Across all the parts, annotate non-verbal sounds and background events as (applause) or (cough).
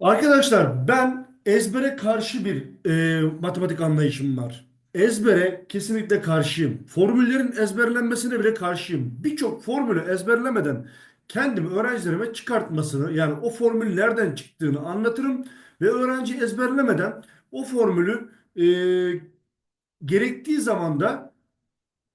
Arkadaşlar ben ezbere karşı bir e, matematik anlayışım var. Ezbere kesinlikle karşıyım. Formüllerin ezberlenmesine bile karşıyım. Birçok formülü ezberlemeden kendim öğrencilerime çıkartmasını yani o formül nereden çıktığını anlatırım ve öğrenci ezberlemeden o formülü e, gerektiği zaman da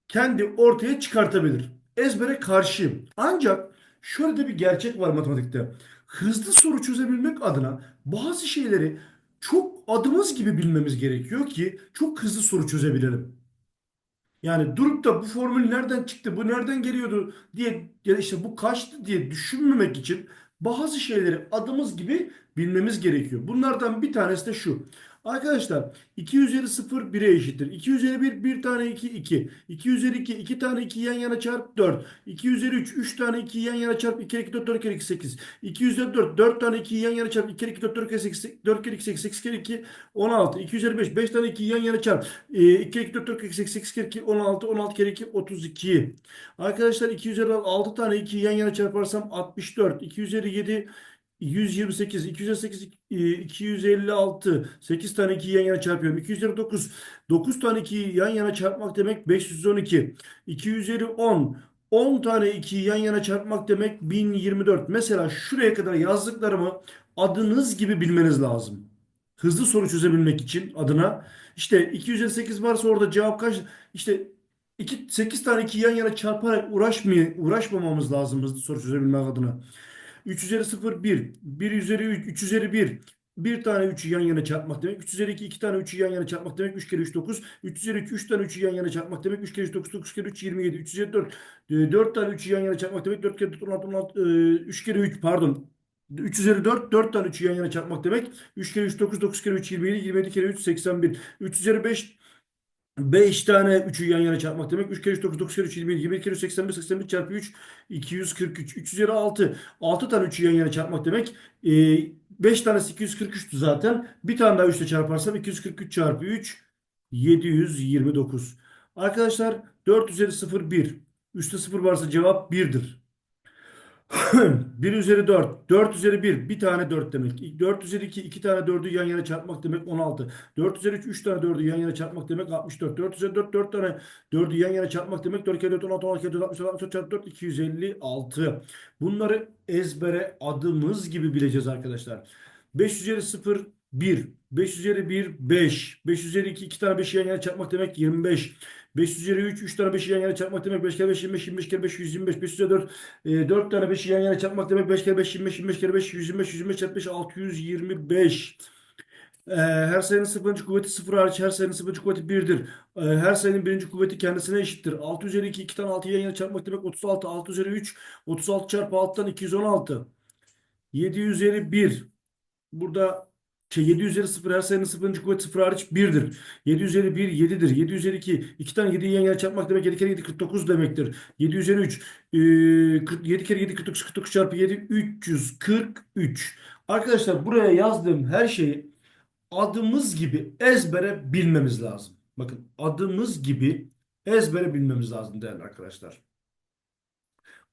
kendi ortaya çıkartabilir. Ezbere karşıyım. Ancak şöyle de bir gerçek var matematikte. Hızlı soru çözebilmek adına bazı şeyleri çok adımız gibi bilmemiz gerekiyor ki çok hızlı soru çözebilelim. Yani durup da bu formül nereden çıktı, bu nereden geliyordu diye ya işte bu kaçtı diye düşünmemek için bazı şeyleri adımız gibi bilmemiz gerekiyor. Bunlardan bir tanesi de şu. Arkadaşlar 2 üzeri 0 1'e eşittir. 2 üzeri 1 1 tane 2 2. 2 üzeri 2 2 tane 2 yan yana çarp 4. 2 üzeri 3 3 tane 2 yan yana çarp 2 kere 2 4 4 kere 2 8. 2 üzeri 4 4 tane 2 yan yana çarp 2 kere 2 4 4 kere 8 4 kere 2 8 8 kere 2 16. 2 üzeri 5 5 tane 2 yan yana çarp. E, 2 kere 2 4 4 kere 8 8 kere 2 16 16 kere 2 32. Arkadaşlar 2 üzeri 6 tane 2 yan yana çarparsam 64. 2 üzeri 7 128, 208, e, 256, 8 tane 2'yi yan yana çarpıyorum. 2 üzeri 9, 9 tane 2'yi yan yana çarpmak demek 512. 2 üzeri 10, 10 tane 2'yi yan yana çarpmak demek 1024. Mesela şuraya kadar yazdıklarımı adınız gibi bilmeniz lazım. Hızlı soru çözebilmek için adına. İşte 2 üzeri 8 varsa orada cevap kaç? İşte 2, 8 tane 2 yan yana çarparak uğraşmay uğraşmamamız lazım hızlı soru çözebilmek adına. 3 üzeri 0 1. 1 üzeri 3. 3 üzeri 1. Bir tane 3'ü yan yana çarpmak demek. 3 üzeri 2 2 tane 3'ü yan yana çarpmak demek. 3 kere 3 9. 3 üzeri 2 3 tane 3'ü yan yana çarpmak demek. 3 kere 3 9 9 kere 3 27. 3 üzeri 4. 4 tane 3'ü yan yana çarpmak demek. 4 kere 4 16 16. 3 kere 3 pardon. 3 üzeri 4, 4 tane 3'ü yan yana çarpmak demek. 3 kere 3 9, 9 kere 3 27, 27 kere 3 81. 3 üzeri 5 5 tane 3'ü yan yana çarpmak demek. 3 kere 3 9 9 kere 3 21 21 kere 3 81 81 çarpı 3 243. 3 üzeri 6. 6 tane 3'ü yan yana çarpmak demek. Ee, 5 tanesi 243'tü zaten. Bir tane daha 3 ile çarparsam 243 çarpı 3 729. Arkadaşlar 4 üzeri 0 1. Üstte 0 varsa cevap 1'dir. (clears throat) 1 üzeri 4. 4 üzeri 1. Bir tane 4 demek. 4 üzeri 2. 2 tane 4'ü yan yana çarpmak demek 16. 4 üzeri 3. 3 tane 4'ü yan yana çarpmak demek 64. 4 üzeri 4. 4 tane 4'ü yan yana çarpmak demek 4 kere 4 16 16 kere 4 64 64 çarpı 4 256. Bunları ezbere adımız gibi bileceğiz arkadaşlar. 5 üzeri 0 1. 5 üzeri 1 5. 5 üzeri 2 2 tane 5'i yan yana çarpmak demek 25. 5 üzeri 3 3 tane 5'i yan yana çarpmak demek 5 kere 5 25 25 kere 5 125 5 üzeri 4 e, 4 tane 5'i yan yana çarpmak demek 5 kere 5 25 25 kere 5 125 125 çarpı 5 625. E, her sayının sıfırıncı kuvveti sıfır hariç her sayının sıfırıncı kuvveti birdir. E, her sayının birinci kuvveti kendisine eşittir. 6 üzeri 2 2 tane 6'yı yan yana çarpmak demek 36 6 üzeri 3 36 çarpı 6'dan 216. 7 üzeri 1 burada şey 7 üzeri 0 her sayının sıfırıncı kuvveti 0 hariç 1'dir. 7 üzeri 1 7'dir. 7 üzeri 2 2 tane 7'yi yan yana çarpmak demek 7 kere 7 49 demektir. 7 üzeri 3 e, 40 7 kere 7 49 49 çarpı 7 343. Arkadaşlar buraya yazdığım her şeyi adımız gibi ezbere bilmemiz lazım. Bakın adımız gibi ezbere bilmemiz lazım değerli arkadaşlar.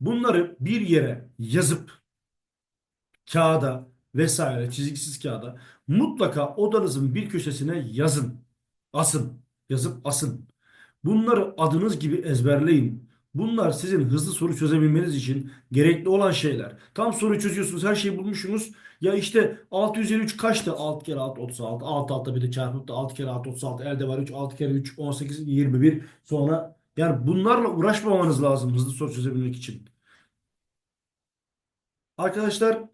Bunları bir yere yazıp kağıda vesaire çiziksiz kağıda mutlaka odanızın bir köşesine yazın. Asın. Yazıp asın. Bunları adınız gibi ezberleyin. Bunlar sizin hızlı soru çözebilmeniz için gerekli olan şeyler. Tam soru çözüyorsunuz, her şeyi bulmuşsunuz. Ya işte 6 üzeri 3 kaçtı? 6 kere 6 36. 6 altta bir de çarpıp da 6 kere 6 36. Elde var 3. 6 kere 3 18 21. Sonra yani bunlarla uğraşmamanız lazım hızlı soru çözebilmek için. Arkadaşlar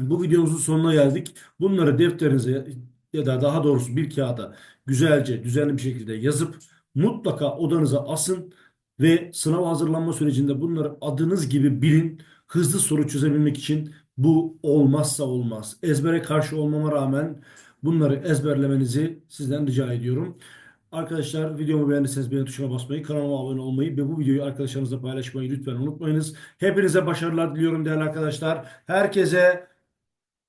bu videomuzun sonuna geldik. Bunları defterinize ya da daha doğrusu bir kağıda güzelce, düzenli bir şekilde yazıp mutlaka odanıza asın ve sınav hazırlanma sürecinde bunları adınız gibi bilin. Hızlı soru çözebilmek için bu olmazsa olmaz. Ezbere karşı olmama rağmen bunları ezberlemenizi sizden rica ediyorum. Arkadaşlar videomu beğendiyseniz beğen tuşuna basmayı, kanalıma abone olmayı ve bu videoyu arkadaşlarınızla paylaşmayı lütfen unutmayınız. Hepinize başarılar diliyorum değerli arkadaşlar. Herkese